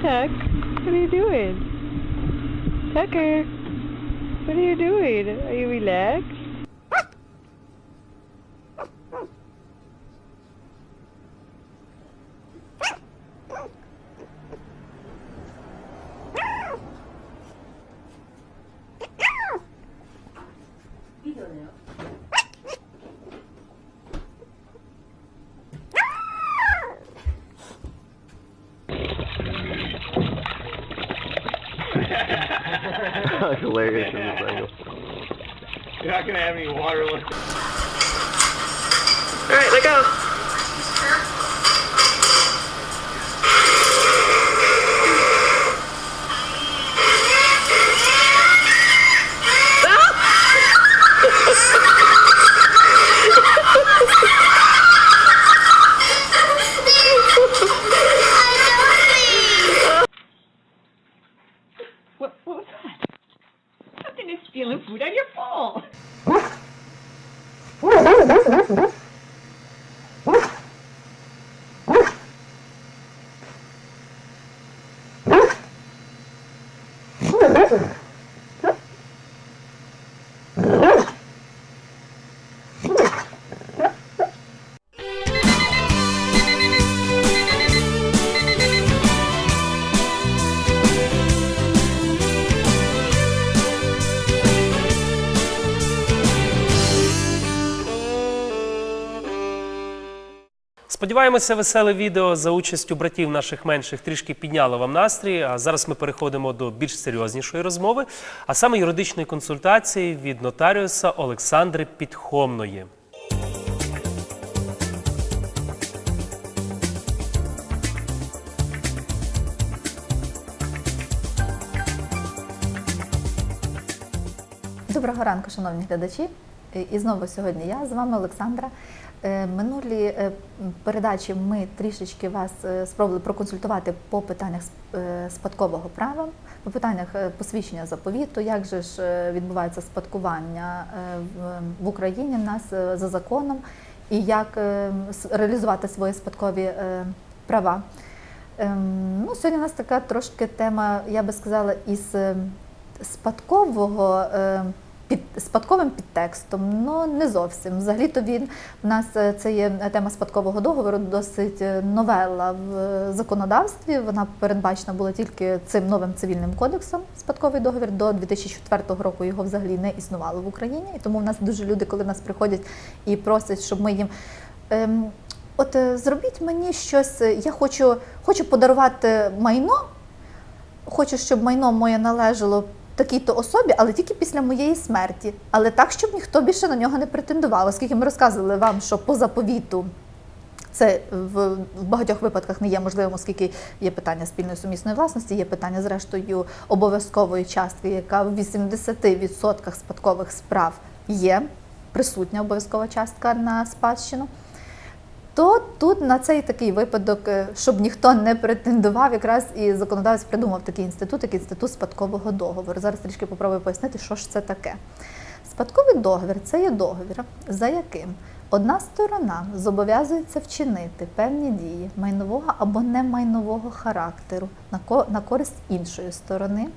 Tuck. What are you doing? Tucker. What are you doing? Are you relaxed? Hilarious in this angle. You're not gonna have any water left. All right, let go. What, what was that? Something is stealing food on your bowl. Сподіваємося, веселе відео за участю братів наших менших трішки підняло вам настрій. А зараз ми переходимо до більш серйознішої розмови, а саме юридичної консультації від нотаріуса Олександри Підхомної. Доброго ранку, шановні глядачі. І- знову сьогодні я з вами Олександра. Е, Минулі е, передачі ми трішечки вас е, спробували проконсультувати по питаннях сп- спадкового права, по питаннях посвідчення заповіту, як же ж відбувається спадкування в- Україні в нас за законом, і як реалізувати свої спадкові права. Ем, Ну, сьогодні у нас така трошки тема, я би сказала, із спадкового під спадковим підтекстом. Ну не зовсім. Взагалі-то він у нас е, це є тема спадкового договору, досить е, новела в е, законодавстві. Вона передбачена була тільки цим новим цивільним кодексом. Спадковий договір до 2004 року його взагалі не існувало в Україні. І тому в нас дуже люди, коли в нас приходять і просять, щоб ми їм. Ем, От зробіть мені щось, я хочу, хочу подарувати майно, хочу, щоб майно моє належало такій-то особі, але тільки після моєї смерті. Але так, щоб ніхто більше на нього не претендував, оскільки ми розказували вам, що по заповіту це в, в багатьох випадках не є можливим, оскільки є питання спільної сумісної власності, є питання, зрештою, обов'язкової частки, яка в 80% спадкових справ є присутня обов'язкова частка на спадщину. То тут на цей такий випадок, е, щоб ніхто не претендував, якраз і законодавець придумав такий інститут, як інститут спадкового договору. Зараз трішки попробую пояснити, що ж це таке. Спадковий договір це є договір, за яким одна сторона зобов'язується вчинити певні дії майнового або немайнового характеру на користь іншої сторони,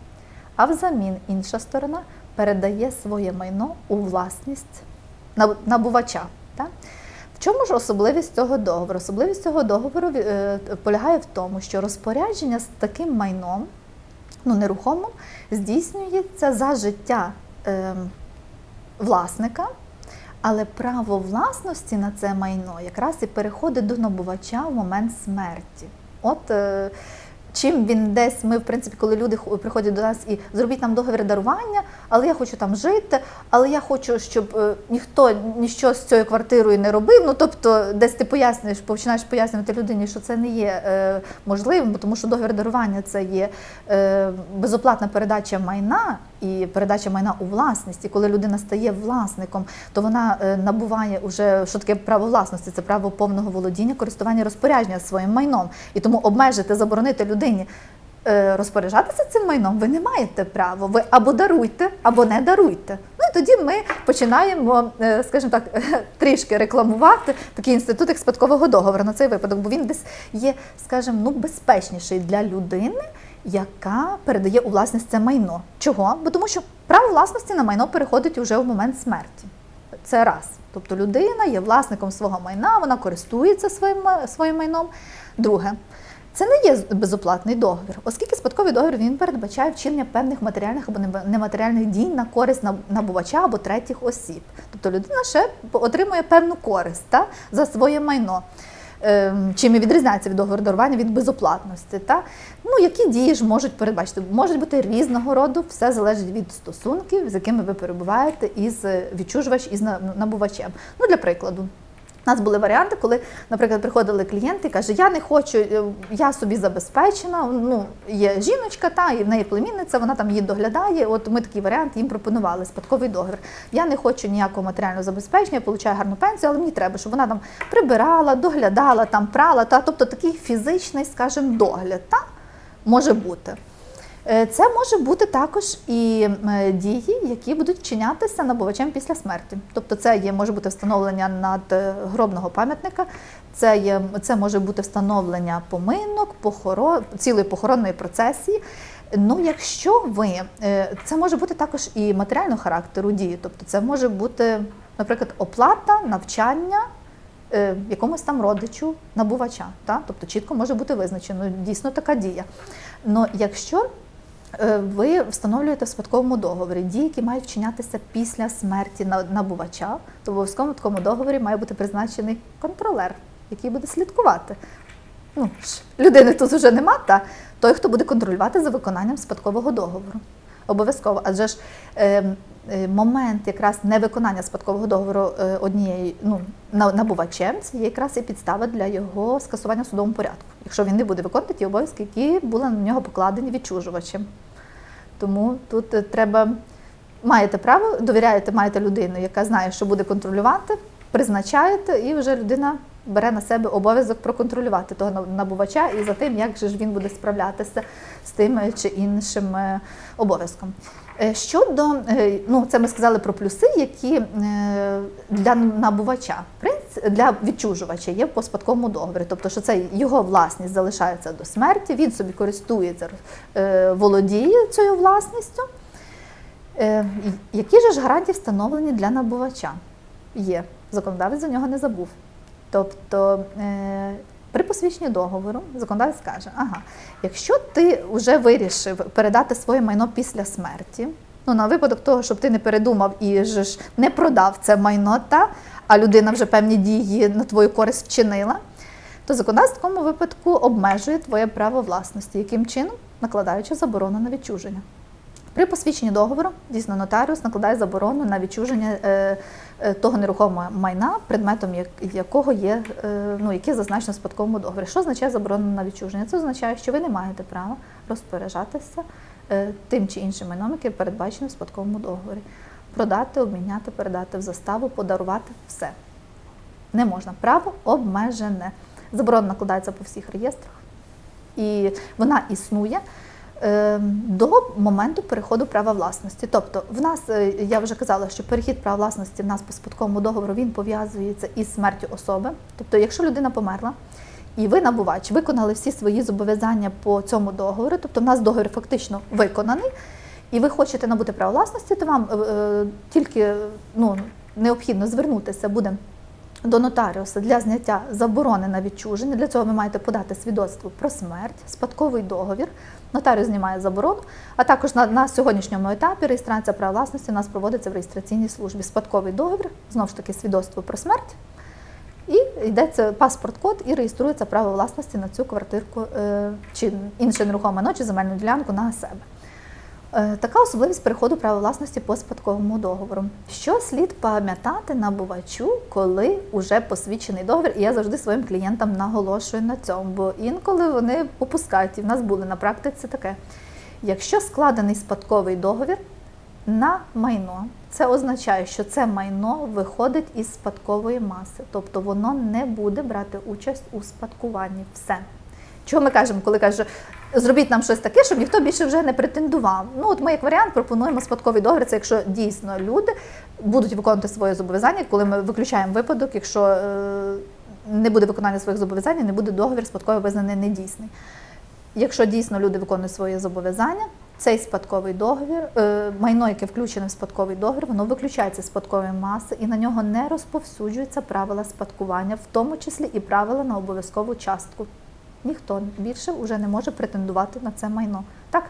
а взамін інша сторона передає своє майно у власність набувача. Так? В чому ж особливість цього договору? Особливість цього договору е, полягає в тому, що розпорядження з таким майном, ну нерухомим, здійснюється за життя е, власника, але право власності на це майно якраз і переходить до набувача в момент смерті. От е, чим він десь, ми, в принципі, коли люди приходять до нас і зробіть нам договір дарування, але я хочу там жити, але я хочу, щоб е, ніхто нічого з цією квартирою не робив. Ну тобто, десь ти пояснюєш, починаєш пояснювати людині, що це не є е, можливим, тому що договір дарування це є е, безоплатна передача майна і передача майна у власність. І коли людина стає власником, то вона е, набуває уже що таке право власності, це право повного володіння, користування розпорядження своїм майном. І тому обмежити, заборонити людині е, розпоряджатися цим майном ви не маєте права. Ви або даруйте, або не даруйте. Тоді ми починаємо, е, скажімо так, трішки рекламувати такий інститут як спадкового договору на цей випадок, бо він десь є, скажімо, ну, безпечніший для людини, яка передає у власність це майно. Чого? Бо тому що право власності на майно переходить уже в момент смерті. Це раз. Тобто людина є власником свого майна, вона користується своїм, своїм майном. Друге, це не є безоплатний договір, оскільки спадковий договір він передбачає вчинення певних матеріальних або нематеріальних дій на користь наб- набувача або третіх осіб. Тобто людина ще отримує певну користь та, за своє майно. Ем, Чим і відрізняється від договору дарування від безоплатності. Та? Ну, які дії ж можуть передбачити? Можуть бути різного роду, все залежить від стосунків, з якими ви перебуваєте із е, відчужувач із на- набувачем. Ну, для прикладу. У нас були варіанти, коли, наприклад, приходили клієнти і каже, я не хочу, е, я собі забезпечена. Ну, є жіночка, та і в неї племінниця, вона там її доглядає. От ми такий варіант їм пропонували спадковий договір. Я не хочу ніякого матеріального забезпечення, я получаю гарну пенсію, але мені треба, щоб вона там прибирала, доглядала, там прала. Та тобто такий фізичний, скажімо, догляд, та може бути. Е, Це може бути також і е, дії, які будуть вчинятися набувачем після смерті. Тобто, це є може бути встановлення надгробного пам'ятника, це є це може бути встановлення поминок, похорон, цілої похоронної процесії. Ну, якщо ви е, це може бути також і матеріального характеру дії, тобто це може бути, наприклад, оплата, навчання е, якомусь там родичу набувача. Та? Тобто чітко може бути визначено дійсно така дія. Но якщо е, ви встановлюєте в спадковому договорі дії, які мають вчинятися після смерті на- набувача, то в обов'язково такому договорі має бути призначений контролер, який буде слідкувати. Ну, людини тут вже нема, та той, хто буде контролювати за виконанням спадкового договору. Обов'язково, адже ж е, е, момент якраз невиконання спадкового договору е, однією ну, на- набувачем, це якраз і підстава для його скасування в судовому порядку, якщо він не буде виконувати ті обов'язки, які були на нього покладені відчужувачем. Тому тут е, треба маєте право, довіряєте, маєте людину, яка знає, що буде контролювати, призначаєте, і вже людина бере на себе обов'язок проконтролювати того набувача і за тим, як же ж він буде справлятися з тим е, чи іншим е, обов'язком. Е, Щодо, ну це ми сказали про плюси, які для набувача, для відчужувача є по спадковому договорі. Тобто, що це його власність залишається до смерті, він собі користується, володіє цією власністю. Які ж гарантії встановлені для набувача? Є. Законодавець за нього не забув. Тобто е, при посвідченні договору законодавець каже, ага, якщо ти вже вирішив передати своє майно після смерті, ну на випадок того, щоб ти не передумав і ж не продав це майно, та, а людина вже певні дії на твою користь вчинила, то законодавство в такому випадку обмежує твоє право власності. Яким чином? Накладаючи заборону на відчуження. При посвідченні договору дійсно нотаріус накладає заборону на відчуження е, того нерухомого майна, предметом якого є, е, ну, яке зазначено в спадковому договорі. Що означає заборона на відчуження? Це означає, що ви не маєте права розпоряджатися е, тим чи іншим майном, яке передбачено в спадковому договорі. Продати, обміняти, передати в заставу, подарувати все. Не можна. Право обмежене. Заборона накладається по всіх реєстрах і вона існує е, до моменту переходу права власності. Тобто, в нас е, я вже казала, що перехід права власності в нас по спадковому договору він пов'язується із смертю особи. Тобто, якщо людина померла. І ви, набувач, виконали всі свої зобов'язання по цьому договору, тобто в нас договір фактично виконаний, і ви хочете набути право власності, то вам е, е, тільки ну, необхідно звернутися буде до нотаріуса для зняття заборони на відчуження. Для цього ви маєте подати свідоцтво про смерть, спадковий договір. Нотаріус знімає заборону, а також на, на сьогоднішньому етапі реєстрація права власності у нас проводиться в реєстраційній службі. Спадковий договір, знову ж таки, свідоцтво про смерть. І йдеться паспорт-код і реєструється право власності на цю квартирку е, чи інше нерухоме ночі земельну ділянку на себе. Е, Така особливість переходу права власності по спадковому договору. Що слід пам'ятати набувачу, коли вже посвідчений договір, і я завжди своїм клієнтам наголошую на цьому, бо інколи вони попускають, і в нас були на практиці таке. Якщо складений спадковий договір на майно, це означає, що це майно виходить із спадкової маси, тобто воно не буде брати участь у спадкуванні. Все. Чого ми кажемо, коли каже, зробіть нам щось таке, щоб ніхто більше вже не претендував. Ну, от ми як варіант пропонуємо спадковий договір. Це якщо дійсно люди будуть виконувати свої зобов'язання, коли ми виключаємо випадок, якщо е, не буде виконання своїх зобов'язань, не буде договір спадковий визнаний недійсний. Якщо дійсно люди виконують свої зобов'язання, цей спадковий договір, е, майно, яке включене в спадковий договір, воно виключається з спадкової маси і на нього не розповсюджуються правила спадкування, в тому числі і правила на обов'язкову частку. Ніхто більше вже не може претендувати на це майно. Так?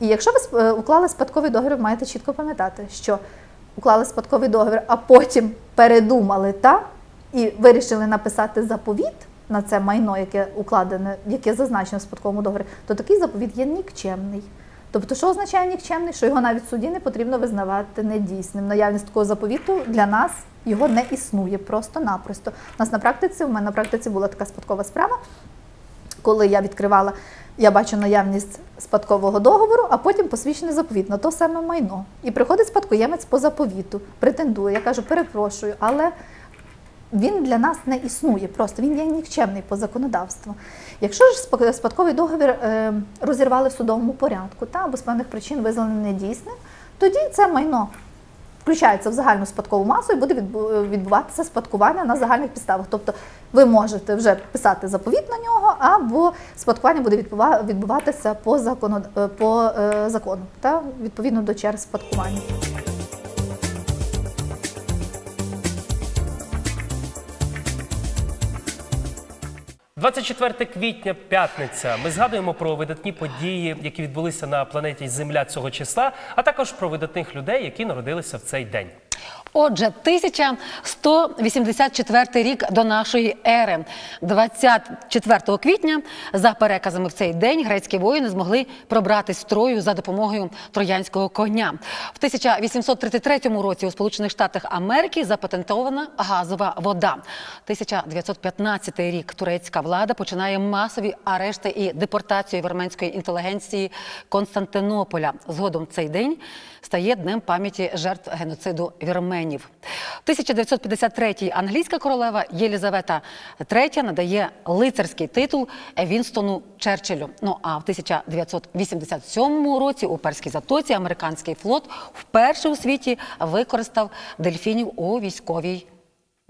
І якщо ви е, уклали спадковий договір, маєте чітко пам'ятати, що уклали спадковий договір, а потім передумали та і вирішили написати заповіт на це майно, яке укладене, яке зазначено в спадковому договорі, то такий заповіт є нікчемний. Тобто, що означає нікчемний? Що його навіть суді не потрібно визнавати недійсним. Наявність такого заповіту для нас його не існує просто-напросто. У нас на практиці, у мене на практиці була така спадкова справа, коли я відкривала, я бачу наявність спадкового договору, а потім посвідчений заповіт на то саме майно. І приходить спадкоємець по заповіту, претендує. Я кажу, перепрошую, але він для нас не існує, просто він є нікчемний по законодавству. Якщо ж спадковий договір е, розірвали в судовому порядку та або з певних причин визнано недійсним, тоді це майно включається в загальну спадкову масу і буде відбу- відбуватися спадкування на загальних підставах. Тобто ви можете вже писати заповіт на нього, або спадкування буде відбува- відбуватися по закону, е, по е, закону та відповідно до черг спадкування. – 24 квітня, п'ятниця. Ми згадуємо про видатні події, які відбулися на планеті Земля цього числа, а також про видатних людей, які народилися в цей день. Отже, 1184 рік до нашої ери, 24 квітня, за переказами в цей день грецькі воїни змогли пробратись в Трою за допомогою троянського коня. В 1833 році у Сполучених Штатах Америки запатентована газова вода. 1915 рік турецька влада починає масові арешти і депортацію вірменської інтелігенції Константинополя. Згодом цей день стає днем пам'яті жертв геноциду вірменів. 1953-й англійська королева Єлізавета III надає лицарський титул Вінстону Черчиллю. Ну а в 1987 році у Перській затоці американський флот вперше у світі використав дельфінів у військовій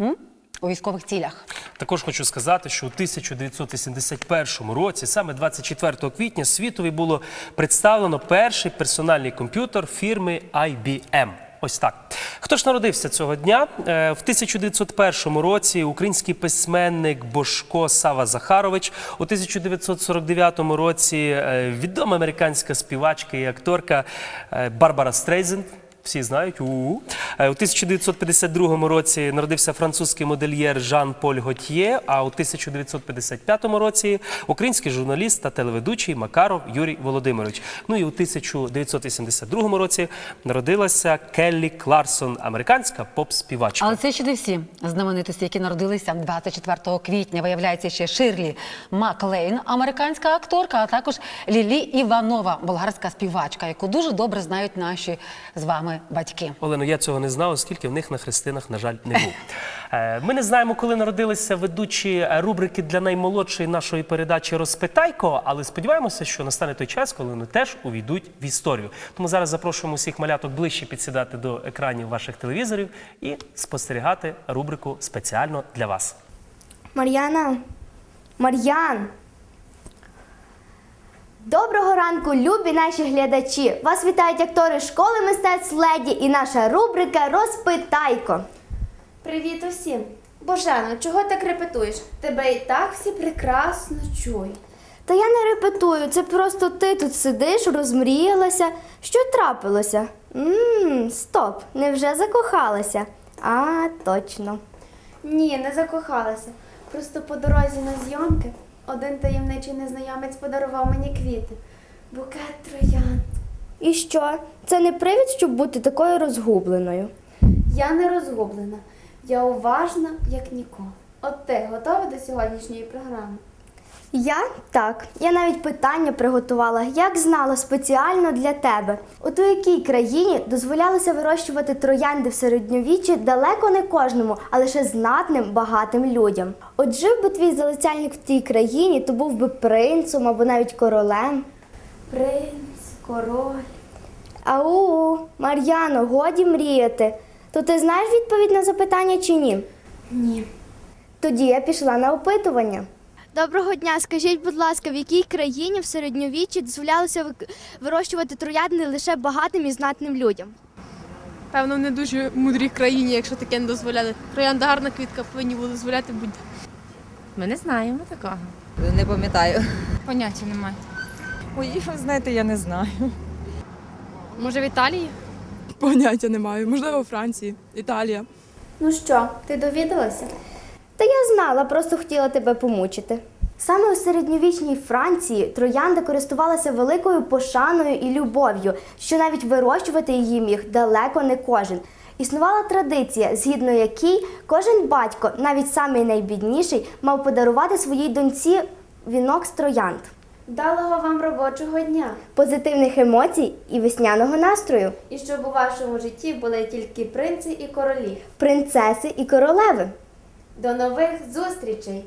м? у військових цілях. Також хочу сказати, що у 1981 році, саме 24 квітня, світові було представлено перший персональний комп'ютер фірми IBM. Ось так. Хто ж народився цього дня? Е, В 1901 році український письменник Бошко Сава Захарович, у 1949 році е, відома американська співачка і акторка е, Барбара Стрейзенд. Всі знають. Е, У 1952 році народився французький модельєр Жан-Поль Готьє, а у 1955 році український журналіст та телеведучий Макаров Юрій Володимирович. Ну і у 1982 році народилася Келлі Кларсон, американська поп-співачка. Але це ще не всі знаменитості, які народилися 24 квітня. Виявляється ще Ширлі Маклейн, американська акторка, а також Лілі Іванова, болгарська співачка, яку дуже добре знають наші з вами батьки. Олено, я цього не знав, оскільки в них на хрестинах, на жаль, не був. Е, Ми не знаємо, коли народилися ведучі рубрики для наймолодшої нашої передачі Розпитайко, але сподіваємося, що настане той час, коли вони теж увійдуть в історію. Тому зараз запрошуємо всіх маляток ближче підсідати до екранів ваших телевізорів і спостерігати рубрику спеціально для вас. Мар'яна, Мар'ян. Доброго ранку, любі наші глядачі! Вас вітають актори школи мистецтв Леді і наша рубрика Розпитайко. Привіт усім! Божено, чого так репетуєш? Тебе і так всі прекрасно чують. Та я не репетую, це просто ти тут сидиш, розмріялася. Що трапилося? Ммм, стоп, невже закохалася? А, точно. Ні, не закохалася. Просто по дорозі на зйомки один таємничий незнайомець подарував мені квіти. Букет троянд. І що? Це не привід, щоб бути такою розгубленою. Я не розгублена. Я уважна, як ніколи. От ти готова до сьогоднішньої програми? Я так. Я навіть питання приготувала, як знала спеціально для тебе. От у якій країні дозволялося вирощувати троянди в середньовіччі далеко не кожному, а лише знатним багатим людям. От жив би твій залицяльник в тій країні, то був би принцем або навіть королем. Принц, король. Ау, Мар'яно, годі мріяти. То ти знаєш відповідь на запитання чи ні? Ні. Тоді я пішла на опитування. Доброго дня. Скажіть, будь ласка, в якій країні в середньовіччі дозволялося вирощувати троянди лише багатим і знатним людям? Певно, в не дуже мудрій країні, якщо таке не дозволяли. Троянда гарна квітка повинні були дозволяти будь. Ми не знаємо такого. Не пам'ятаю. Поняття немає. Ой, ви знаєте, я не знаю. Може в Італії? Поняття не маю. Можливо, Франції, Італія. Ну що, ти довідалася? Та я знала, просто хотіла тебе помучити. Саме у середньовічній Франції троянда користувалася великою пошаною і любов'ю, що навіть вирощувати її міг далеко не кожен. Існувала традиція, згідно якій кожен батько, навіть самий найбідніший, мав подарувати своїй доньці вінок з троянд, Вдалого вам робочого дня. позитивних емоцій і весняного настрою, І щоб у вашому житті були тільки принци і королі. принцеси і королеви. До нових зустрічей!